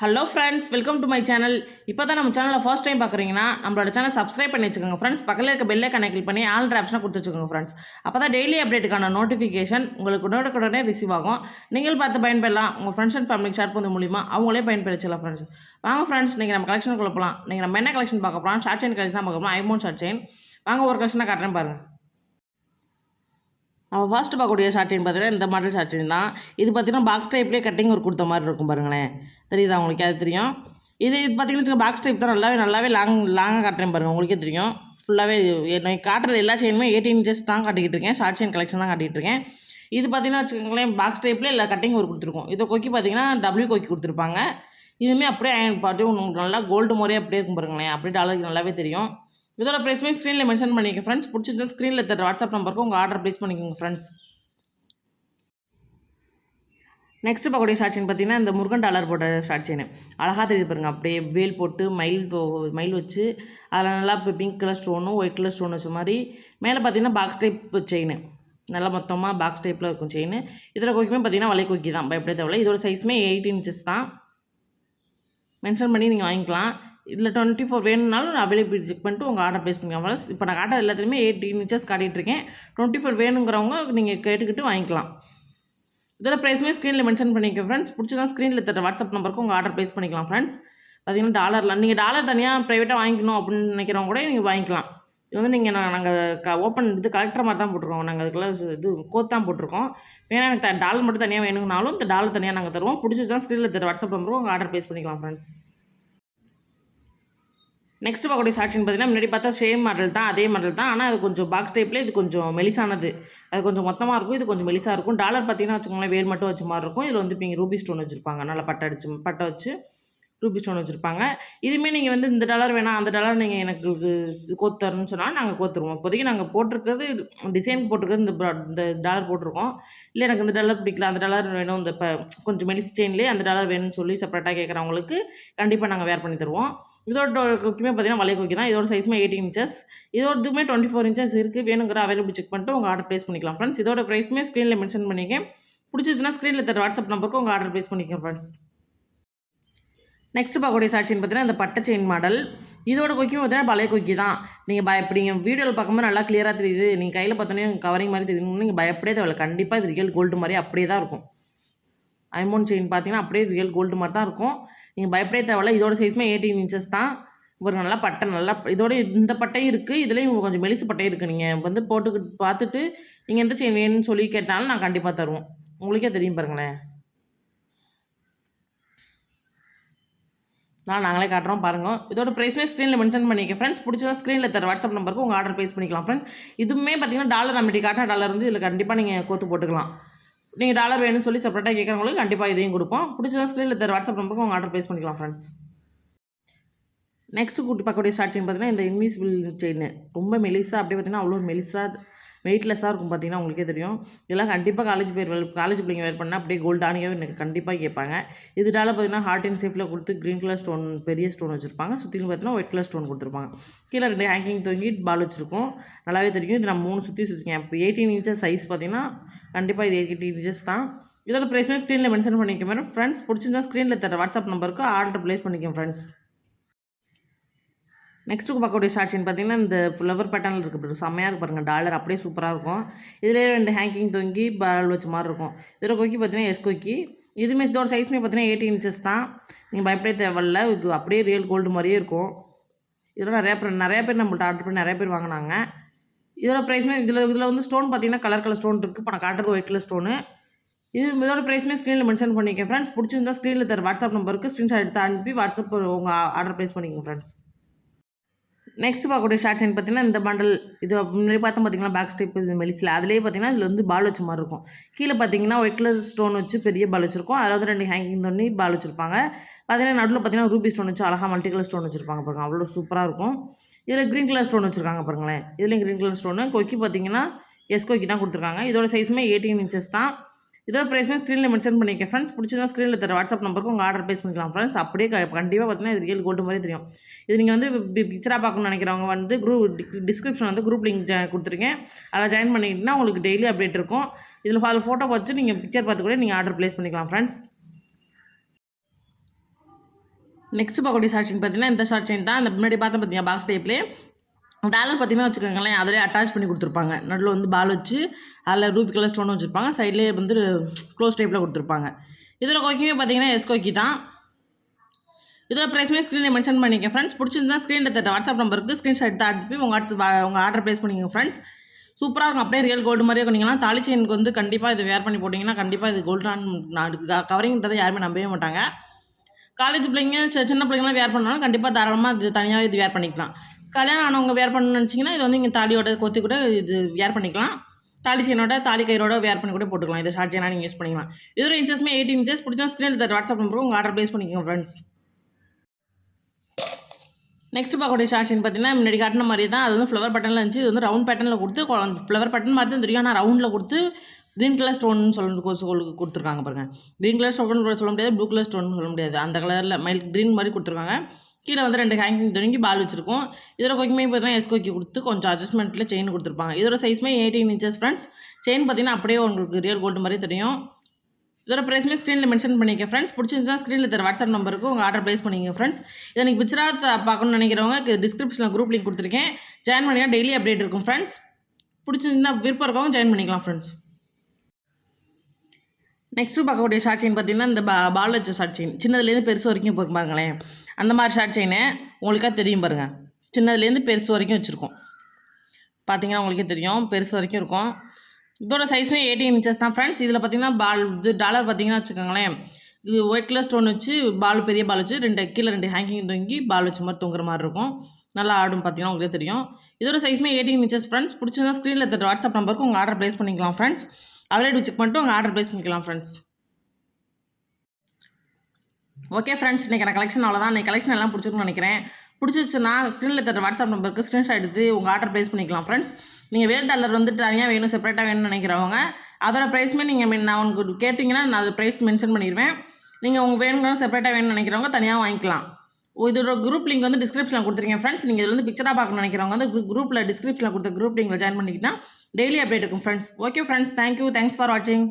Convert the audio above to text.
Hello friends welcome to my channel இப்போ தான் நம்ம சேனலில் ஃபர்ஸ்ட் டைம் பார்க்குறீங்கன்னா நம்மளோட சேனல் சப்ஸ்கிரைப் பண்ணி வச்சுக்கோங்க ஃப்ரெண்ட்ஸ் பக்கத்தில் இருக்க பெல்லை கனெக்ட் பண்ணி ஆல் ஆப்ஷனாக கொடுத்து வச்சுக்கோங்க ஃப்ரெண்ட்ஸ் அப்போ தான் டெய்லி அப்டேட்டுக்கான நோட்டிஃபிகேஷன் உங்களுக்கு உடனுக்குடனே ரிசீவ் ஆகும். நீங்கள் பார்த்து பயன்பெறலாம். உங்கள் ஃப்ரெண்ட்ஸ் அண்ட் ஃபேமிலி ஷேர் பண்ணது மூலிமா அவங்களே பயன்பெறச்சிடலாம் ஃப்ரெண்ட்ஸ் வாங்க ஃப்ரெண்ட்ஸ் நீங்கள் நம்ம கலெக்ஷன் போகலாம் நீங்கள் நம்ம என்ன கலெக்ஷன் பார்க்க போகலாம் ஷார்ட் செயின் கலெக்ஷன் தான் பார்க்க போகலாம் ஐமோன் ஷார்ட் செயின் வாங்க ஒரு கலெக்ஷனாக காட்டுறேன் பாருங்கள் நம்ம ஃபர்ஸ்ட் பார்க்கக்கூடிய ஷார்ட் செயின் பார்த்தீங்கன்னா இந்த மாடல் ஷார்ட் செயின் தான் இது பார்த்தீங்கன்னா பாக்ஸ் டைப்லேயே கட்டிங் ஒரு கொடுத்த மாதிரி இருக்கும் பாருங்களேன். தெரியுதா உங்களுக்கு? அது தெரியும். இது இது பார்த்தீங்கன்னா பாக்ஸ் டைப் தான். நல்லாவே நல்லாவே லாங் லாங்காக காட்டுறேன் பாருங்கள் உங்களுக்கே தெரியும். ஃபுல்லாகவே நான் காட்டுறது எல்லா செயினுமே எயிட்டீன் இன்ச்சஸ் தான் காட்டிக்கிட்டு இருக்கேன். ஷார்ட் செயின் கலெக்ஷன் தான் காட்டிகிட்டு இருக்கேன். இது பார்த்தீங்கன்னா வச்சுக்கோங்களேன் பாக்ஸ் டைப்லேயே எல்லா கட்டிங் ஒரு கொடுத்துருக்கோம். இதை கொக்கி பார்த்தீங்கன்னா டபிள்யூ கொக்கி கொடுத்துருப்பாங்க. இதுவுமே அப்படியே அயன் பாட்டு உங்களுக்கு நல்லா கோல்டு முறையே அப்படியே இருக்கும் பாருங்களேன். அப்படியே டாலருக்கு நல்லாவே தெரியும். இதோட ப்ரைஸ்மே ஸ்க்ரீனில் மென்ஷன் பண்ணிக்க ஃப்ரெண்ட்ஸ் பிடிச்சிருந்தா ஸ்க்ரீனில் தர வாட்ஸ்அப் நம்பருக்கு உங்கள் ஆர்டர் ப்ளேஸ் பண்ணிக்கோங்க ஃப்ரெண்ட்ஸ் நெக்ஸ்ட் பார்க்கக்கூடிய ஷார்ட் செயின் பார்த்தீங்கன்னா இந்த முருகன் டாலர் போட்ட ஷார்ட் செயின் அழகாக தெரியுது பாருங்கள் அப்படியே வேல் போட்டு மயில் மயில் வச்சு அதில் நல்லா இப்போ பிங்க் கலர் ஸ்டோனும் ஒயிட் கலர் ஸ்டோன் வச்ச மாதிரி மேலே பார்த்தீங்கன்னா பாக்ஸ் டைப் செயின் நல்லா மொத்தமாக பாக்ஸ் டைப்பில் இருக்கும் செயின் இதில் கொக்கியுமே பார்த்தீங்கன்னா வலை கொக்கி தான். பயப்படே தேவையில்ல. இதோட சைஸுமே எயிட் இன்ச்சஸ் தான். மென்ஷன் பண்ணி நீங்கள் வாங்கிக்கலாம். இதில் டுவெண்ட்டி ஃபோர் வேணும்னாலும் நான் அவைலபிலிட்டி செக் பண்ணிட்டு உங்கள் ஆர்டர் ப்ளேஸ் பண்ணிக்கலாம். இப்போ நான் காட்ட எல்லாத்துலேயுமே எயிட்டீன் இன்ச்சஸ் காட்டிகிட்ருக்கேன் டுவெண்ட்டி ஃபோர் வேணுங்கிறவங்க நீங்கள் கேட்டுக்கிட்டு வாங்கிக்கலாம். இதோட ப்ரைஸுமே ஸ்க்ரீனில் மென்ஷன் பண்ணிக்க ஃப்ரெண்ட்ஸ் பிடிச்சதா ஸ்க்ரீனில் தர வாட்ஸ்அப் நம்பருக்கு உங்கள் ஆர்டர் ப்ளேஸ் பண்ணிக்கலாம் ஃப்ரெண்ட்ஸ் பார்த்தீங்கன்னா டாலரில் நீங்கள் டாலர் தனியாக ப்ரைவேட்டாக வாங்கிக்கணும் அப்படின்னு நினைக்கிறவங்க கூட நீங்கள் வாங்கிக்கலாம். இது வந்து நீங்கள் நாங்கள் க ஓப்பன் இது கலெக்டர் மாதிரி தான் போட்டிருக்கோம். நாங்கள் அதுக்குள்ளே இது கோத் தான் போட்டிருக்கோம். வேணா எனக்கு டாலர் மட்டும் தனியாக வேணுங்கனாலும் இந்த டாலர் தனியாக நாங்கள் தருவோம். பிடிச்சதான் ஸ்க்ரீனில் தர வாட்ஸ்அப் நம்பருக்கு உங்கள் ஆர்டர் ப்ளேஸ் பண்ணிக்கலாம் ஃப்ரெண்ட்ஸ் நெக்ஸ்ட் பார்க்கக்கூடிய சாட்சின்னு பார்த்தீங்கன்னா முன்னாடி பார்த்தா சேம் மாடல் தான் அதே மாடல் தான். ஆனால் அது கொஞ்சம் பாக்ஸ் டைப்பில் இது கொஞ்சம் மெலிசானது. அது கொஞ்சம் மொத்தமாக இருக்கும் இது கொஞ்சம் மெலிசாக இருக்கும். டாலர் பார்த்தீங்கன்னா வச்சுக்கோங்களேன் வேல் மட்டும் வச்ச மாதிரி இருக்கும். இதில் வந்து இப்போ ரூபி ஸ்டோன் வச்சுருப்பாங்க. நல்லா பட்டை அடிச்சு பட்டை வச்சு ரூபி ஸ்டோன் வச்சுருப்பாங்க. இதுவுமே நீங்கள் வந்து இந்த டாலர் வேணாம் அந்த டாலர் நீங்கள் எனக்கு இது கோத்தரணும்னு சொன்னால் நாங்கள் கோத்துருவோம். இப்போதைக்கு நாங்கள் போட்டிருக்கிறது டிசைன் போட்டிருக்கிறது இந்த bra- இந்த டாலர் போட்டிருக்கோம். இல்லை எனக்கு இந்த டாலர் பிடிக்கல அந்த டாலர் வேணும் இந்த இப்போ கொஞ்சம் மெடிசி செயின்லேயே அந்த டாலர் வேணும்னு சொல்லி செப்பரேட்டாக கேட்குறவங்களுக்கு கண்டிப்பாக நாங்கள் வேர் பண்ணி தருவோம். இதோட கொக்கியுமே பார்த்தீங்கன்னா வலை கொக்கி தான். இதோட சைஸுமே எயிட்டீன் இன்ச்சஸ் இதோட இதுவுமே டுவெண்ட்டி ஃபோர் இன்ச்சஸ் இருக்குது வேணுங்கிற அவைலபிள் செக் பண்ணிட்டு உங்கள் ஆர்டர் ப்ளேஸ் பண்ணிக்கலாம் ஃப்ரெண்ட்ஸ் இதோட ப்ரைஸுமே ஸ்க்ரீனில் மென்ஷன் பண்ணிக்க பிடிச்சிச்சுன்னா ஸ்க்ரீனில் தர வாட்ஸ்அப் நம்பருக்கு உங்கள் ஆர்டர் ப்ளேஸ் பண்ணிக்கோங்க ஃப்ரெண்ட்ஸ் நெக்ஸ்ட் பார்க்கக்கூடிய சாட்சின்னு பார்த்தீங்கன்னா இந்த பட்டை செயின் மாடல் இதோட கொக்கியும் பார்த்தீங்கன்னா பழைய கொக்கி தான். நீங்கள் பயப்படுங்க நீங்கள் வீடியோவில் பார்க்கும்போது நல்லா கிளியராக தெரியுது. நீங்கள் கையில் பார்த்தோன்னே கவரிங் மாதிரி தெரியும் நீங்கள் பயப்படே தேவையில்ல. கண்டிப்பாக இது ரியல் கோல்டு மாதிரி அப்படியே தான் இருக்கும். ஐமோன் செயின் பார்த்தீங்கன்னா அப்படியே ரியல் கோல்டு மாதிரி தான் இருக்கும். நீங்கள் பயப்படே தேவையில்ல. இதோட சைஸுமே எயிட்டீன் இன்ச்சஸ் தான். ஒரு நல்லா பட்டை நல்லா இதோட இந்த பட்டையும் இருக்குது இதுலேயும் கொஞ்சம் மெலிசு பட்டையும் இருக்குது நீங்கள் வந்து போட்டுக்கிட்டு பார்த்துட்டு நீங்கள் எந்த செயின் வேணும்னு சொல்லி கேட்டாலும் நான் கண்டிப்பாக தருவோம். உங்களுக்கே தெரியும் பாருங்களேன். நான் நாங்களே காட்டுறோம் பாருங்கள் இதோட ப்ரைஸ்மே ஸ்க்ரீனில் மென்ஷன் பண்ணிக்க. ஃப்ரெண்ட்ஸ் பிடிச்சதா ஸ்க்ரீனில் தர வாட்ஸ்அப் நம்பருக்கு உங்கள் ஆர்டர் ப்ளேஸ் பண்ணிக்கலாம் ஃப்ரெண்ட்ஸ் இதுவுமே பார்த்தீங்கன்னா டாலர் அமெரிக்கா காட்டின டாலர் வந்து இதில் கண்டிப்பாக நீங்கள் கோத்து போட்டுக்கலாம். நீங்கள் டாலர் வேணும்னு சொல்லி செப்பரேட்டாக கேட்குறவங்களுக்கு கண்டிப்பாக இதையும் கொடுப்போம். பிடிச்சதா ஸ்க்ரீனில் தர வாட்ஸ்அப் நம்பருக்கு உங்கள் ஆர்டர் ப்ளேஸ் பண்ணிக்கலாம் ஃப்ரெண்ட்ஸ் நெக்ஸ்ட் கூட்டி பார்க்கக்கூடிய ஸ்டார்ட் செயின் பார்த்தீங்கன்னா இந்த இன்விசிபிள் செயின் ரொம்ப மெலிசா அப்படியே பார்த்தீங்கன்னா அவ்வளோ மெலிசா வெயிட்லெஸ்ஸாக இருக்கும் பார்த்தீங்கன்னா உங்களுக்கே தெரியும். இதெல்லாம் கண்டிப்பாக காலேஜ் பேர் காலேஜ் பிள்ளைங்க வேர் பண்ணால் அப்படியே கோல்டானியாக எனக்கு கண்டிப்பாக கேட்பாங்க. இதனால் பார்த்தீங்கன்னா ஹார்ட் அண்ட் சேஃபில் கொடுத்து க்ரீன் கலர் ஸ்டோன் பெரிய ஸ்டோன் வச்சுருப்பாங்க. சுற்றிலும் பார்த்தீங்கன்னா ஒயிட் கலர் ஸ்டோன் கொடுத்துருப்பாங்க. கீழே ரெண்டு ஹேங்கிங் தொங்கி பால் வச்சுருக்கோம். நல்லாவே தெரியும். இது நான் மூணு சுற்றி சுற்றிக்கேன் இப்போ எயிட்டீன் இன்ச்சஸ் சைஸ் பார்த்தீங்கன்னா கண்டிப்பாக இது எயிட்டீன் இன்ச்சஸ் தான். இதோட ப்ரைஸ்மே ஸ்க்ரீனில் மென்ஷன் பண்ணிக்க மாதிரி ஃப்ரெண்ட்ஸ் பிடிச்சிருந்தா ஸ்க்ரீனில் தர வாட்ஸ்அப் நம்பருக்கு ஆர்டர் ப்ளேஸ் பண்ணிக்கோங்க ஃப்ரெண்ட்ஸ் நெக்ஸ்ட்டு பார்க்கக்கூடிய ஷார்ட் பார்த்தீங்கன்னா இந்த ஃப்ளவர் பேட்டர்னில் இருக்குது செம்மையாக இருக்கு பாருங்கள் டாலர் அப்படியே சூப்பராக இருக்கும். இதுலேயே ரெண்டு ஹேங்கிங் தொங்கி பால் வச்ச மாதிரி இருக்கும். இதோட கொக்கி பார்த்தீங்கன்னா எஸ் கொக்கி. இதுவுமே இதோட சைஸ்மே பார்த்தீங்கன்னா எயிட்டி இன்ச்சஸ் தான். நீங்கள் பயப்படே தேவையில்ல. இது அப்படியே ரியல் கோல்டு மாதிரியே இருக்கும். இதோட நிறையா பேர் நிறைய பேர் நம்மள்ட்ட ஆர்டர் பண்ணி நிறைய பேர் வாங்கினாங்க. இதோட ப்ரைஸ்மே இதில் இதில் வந்து ஸ்டோன் பார்த்தீங்கன்னா கலர் கலர் ஸ்டோன் இருக்குது இப்போ நான் காட்டுறது ஒயிட் கலர் ஸ்டோனு இது இதோட ப்ரைஸ்மே ஸ்க்ரீனில் மென்ஷன் பண்ணிக்கேன் ஃப்ரெண்ட்ஸ் பிடிச்சிருந்தா ஸ்க்ரீனில் தர வாட்ஸ்அப் நம்பருக்கு ஸ்க்ரீன்ஷாட் எடுத்து அனுப்பி வாட்ஸ்அப் உங்கள் ஆர்டர் ப்ளேஸ் பண்ணிக்கோங்க ஃப்ரெண்ட்ஸ் நெக்ஸ்ட் பார்க்கக்கூடிய ஷார்ட் செயின் பார்த்தீங்கன்னா இந்த பண்டல் இது முன்னாடி பார்த்தோம் பார்த்தீங்கன்னா பேக் ஸ்டெப் இது மெலிசில். அதுலேயே பார்த்தீங்கன்னா இதில் வந்து பால் வச்ச மாதிரி இருக்கும். கீழே பார்த்தீங்கன்னா ஒயிட் கலர் ஸ்டோன் வச்சு பெரிய பால் வச்சிருக்கோம். அதில் வந்து ரெண்டு ஹேங்கிங் பண்ணி பால் வச்சிருப்பாங்க. பார்த்தீங்கன்னா நடுவில் பார்த்தீங்கன்னா ரூபி ஸ்டோன் வச்சு அழகாக மல்டி கலர் ஸ்டோன் வச்சிருப்பாங்க பாருங்க. அவ்வளோ சூப்பராக இருக்கும். இதில் க்ரீன் கலர் ஸ்டோன் வச்சுருக்காங்க பாருங்களேன். இதுலேயும் க்ரீன் கலர் ஸ்டோனு கொக்கி பார்த்தீங்கன்னா எஸ் கொக்கி தான் கொடுத்துருக்காங்க. இதோட சைஸுமே எயிட்டீன் இன்ச்சஸ் தான். இதோட ப்ரைஸ்மே ஸ்க்ரீனில் மென்ஷன் பண்ணிக்க ஃப்ரெண்ட்ஸ் பிடிச்சதா ஸ்க்ரீனில் தர வாட்ஸ்அப் நம்பருக்கு உங்கள் ஆர்டர் ப்ளேஸ் பண்ணிக்கலாம். ஃப்ரெண்ட்ஸ் அப்படியே கண்டிப்பாக பார்த்தீங்கன்னா இது ரியல் கோல்டு மாதிரி தெரியும். இது நீங்கள் வந்து பிக்சராக பார்க்கணும்னு நினைக்கிறவங்க வந்து குரூப் டிஸ்கிரிப்ஷன் வந்து குரூப் லிங்க் கொடுத்துருக்கேன். அதில் ஜாயின் பண்ணிக்கிட்டுனா உங்களுக்கு டெய்லி அப்டேட் இருக்கும். இதில் அதில் ஃபோட்டோ பார்த்து நீங்கள் பிக்சர் பார்த்து கூட நீங்கள் ஆர்டர் ப்ளேஸ் பண்ணிக்கலாம் ஃப்ரெண்ட்ஸ் நெக்ஸ்ட் பார்க்கக்கூடிய ஷார்ட் செயின் பார்த்தீங்கன்னா இந்த ஷார்ட் செயின் தான். இந்த முன்னாடி பார்த்தா பார்த்தீங்க பாக்ஸ் டைப்லேயே டாலர் பார்த்தீங்கன்னா வச்சுக்கோங்களேன் அதிலே அட்டாச் பண்ணி கொடுத்துருப்பாங்க. நடுவில் வந்து பால் வச்சு அதில் ரூபி கலர் ஸ்டோன் வச்சுருப்பாங்க. சைட்லேயே வந்து க்ளோஸ் டைப்பில் கொடுத்துருப்பாங்க. இதில் கோக்கியுமே பார்த்தீங்கன்னா எஸ் கோக்கி தான். இதோட ப்ரைஸ்மே ஸ்க்ரீனில் மென்ஷன் பண்ணிக்க ஃப்ரெண்ட்ஸ் பிடிச்சிருந்தா ஸ்க்ரீனில் தட்ட வாட்ஸ்அப் நம்பருக்கு ஸ்க்ரீன்ஷாட் எடுத்து அனுப்பி உங்கள் வாட்ஸ்அப் உங்கள் ஆர்டர் ப்ளேஸ் பண்ணிக்கோங்க ஃப்ரெண்ட்ஸ் சூப்பராக இருக்கும். அப்படியே ரியல் கோல்டு மாதிரியே பண்ணிங்கன்னா தாலி செயினுக்கு வந்து கண்டிப்பாக இது வேர் பண்ணி போட்டிங்கன்னா கண்டிப்பாக இது கோல்டான் கவரிங்ன்றதை யாருமே நம்பவே மாட்டாங்க. காலேஜ் பிள்ளைங்க சி- சின்ன பிள்ளைங்களாம் வேர் பண்ணாலும் கண்டிப்பாக தாராளமாக இது தனியாக இது வேர் பண்ணிக்கலாம். கல்யாணம் ஆனவங்க வேர் பண்ணணும்னு நினச்சிங்கன்னா இது வந்து இங்கே தாலியோட கொத்தி கூட இது வேர் பண்ணிக்கலாம். தாலி செயினோட தாலி கயிறோட வேர் பண்ணி கூட போட்டுக்கலாம். இது ஷார்ட் செயினாக நீங்கள் யூஸ் பண்ணிக்கலாம். இதோட இன்ச்சஸ்மே எயிட்டீன் இன்ச்சஸ் பிடிச்சா ஸ்க்ரீன் தட் வாட்ஸ்அப் நம்பரும் உங்கள் ஆர்டர் ப்ளேஸ் பண்ணிக்கோங்க ஃப்ரெண்ட்ஸ் நெக்ஸ்ட் பார்க்கக்கூடிய ஷார்ட் செயின் பார்த்தீங்கன்னா முன்னாடி காட்டின மாதிரி தான் அது வந்து ஃப்ளவர் பட்டனில் இருந்துச்சு. இது வந்து ரவுண்ட் பேட்டர்னில் கொடுத்து ஃப்ளவர் பட்டன் மாதிரி தான் தெரியும். ஆனால் ரவுண்டில் கொடுத்து க்ரீன் கலர் ஸ்டோன்னு சொல்லி சொல்லி கொடுத்துருக்காங்க பாருங்கள் க்ரீன் கலர் ஸ்டோன் சொல்ல முடியாது ப்ளூ கலர் ஸ்டோன் சொல்ல முடியாது. அந்த கலரில் மைல் க்ரீன் மாதிரி கொடுத்துருக்காங்க. கீழே வந்து ரெண்டு ஹேங்கிங் துணிக்கி பால் வச்சிருக்கோம். இதோட கொக்கிமே பார்த்தீங்கன்னா எஸ் கொக்கி கொடுத்து கொஞ்சம் அட்ஜஸ்ட்மெண்ட்டில் செயின் கொடுத்துருப்பாங்க. இதோட சைஸ்மே எயிட்டீன் இன்ச்சஸ் ஃப்ரெண்ட்ஸ் செயின் பார்த்தீங்கன்னா அப்படியே உங்களுக்கு ரியல் கோல்டு மாதிரி தெரியும். இதோட ப்ரைஸ்மே ஸ்க்ரீனில் மென்ஷன் பண்ணிக்க ஃப்ரெண்ட்ஸ் பிடிச்சிருந்தா ஸ்க்ரீனில் தர வாட்ஸ்அப் நம்பருக்கு உங்கள் ஆர்டர் ப்ளேஸ் பண்ணிங்க ஃப்ரெண்ட்ஸ் இதை நீங்கள் பிக்சரா பார்க்கணும்னு நினைக்கிறவங்க டிஸ்கிரிப்ஷனில் குரூப் லிங்க் கொடுத்துருக்கேன். ஜாயின் பண்ணிங்கன்னா டெய்லி அப்டேட் இருக்கும் ஃப்ரெண்ட்ஸ் பிடிச்சிருந்தா விருப்பம் இருக்கவங்க ஜாயின் பண்ணிக்கலாம் ஃப்ரெண்ட்ஸ் நெக்ஸ்ட்டு பார்க்கக்கூடிய ஷார்ட் செயின் பார்த்தீங்கன்னா இந்த பா பால் வச்ச ஷார்ட் செயின் சின்னதுலேருந்து பெருசு வரைக்கும் போகும் பாருங்களேன். அந்த மாதிரி ஷார்ட் செயினு உங்களுக்காக தெரியும் பாருங்கள் சின்னதுலேருந்து பெருசு வரைக்கும் வச்சுருக்கோம். பார்த்தீங்கன்னா உங்களுக்கே தெரியும். பெருசு வரைக்கும் இருக்கும். இதோட சைஸுமே எயிட்டீன் இன்ச்சஸ் தான் ஃப்ரெண்ட்ஸ் இதில் பார்த்தீங்கன்னா பால் இது டாலர் பார்த்தீங்கன்னா வச்சுக்கோங்களேன். இது ஒயிட் கலர் ஸ்டோன் வச்சு பால் பெரிய பால் வச்சு ரெண்டு கீழே ரெண்டு ஹேங்கிங் தொங்கி பால் வச்ச மாதிரி தொங்குற மாதிரி இருக்கும். நல்லா ஆடும் பார்த்தீங்கன்னா உங்களுக்கே தெரியும். இதோட சைஸுமே எயிட்டீன் இன்ச்சஸ் ஃப்ரெண்ட்ஸ் பிடிச்சிருந்தா ஸ்க்ரீனில் தர வாட்ஸ்அப் நம்பருக்கு உங்கள் ஆர்டர் ப்ளேஸ் பண்ணிக்கலாம் ஃப்ரெண்ட்ஸ் அவைலபிள் செக் பண்ணிட்டு உங்கள் ஆர்டர் ப்ளேஸ் பண்ணிக்கலாம் ஃப்ரெண்ட்ஸ் ஓகே ஃப்ரெண்ட்ஸ் இன்றைக்கி எனக்கு கலெக்ஷன் அவ்வளோதான் இன்றைக்கி கலெக்ஷன் எல்லாம் பிடிச்சிருக்குன்னு நினைக்கிறேன். பிடிச்சிருச்சுன்னா ஸ்க்ரீனில் தர வாட்ஸ்அப் நம்பருக்கு ஸ்க்ரீன்ஷாட் எடுத்து உங்கள் ஆர்டர் ப்ளேஸ் பண்ணிக்கலாம் ஃப்ரெண்ட்ஸ் நீங்கள் வேறு டாலர் வந்துட்டு தனியாக வேணும் செப்பரேட்டாக வேணும்னு நினைக்கிறவங்க அதோட ப்ரைஸ்மே நீங்கள் நான் உங்களுக்கு கேட்டிங்கன்னா நான் அது ப்ரைஸ் மென்ஷன் பண்ணிடுவேன். நீங்கள் உங்கள் வேணுங்கிறத செப்பரேட்டாக வேணும்னு நினைக்கிறவங்க தனியாக வாங்கிக்கலாம். இதோட குரூப் லிங்க் வந்து டிஸ்கிரிப்ஷனில் கொடுத்துருக்கேன். ஃப்ரெண்ட்ஸ் நீங்கள் இதில் வந்து பிக்சராக பார்க்கணும்னு நினைக்கிறவங்க வந்து குரூப்பில் டிஸ்கிரிப்ஷனில் கொடுத்த குரூப் லிங்கில் ஜாயின் பண்ணிக்கிட்டால் டெய்லி அப்டேட் இருக்கும் friends okay friends thank you thanks for வாட்சிங்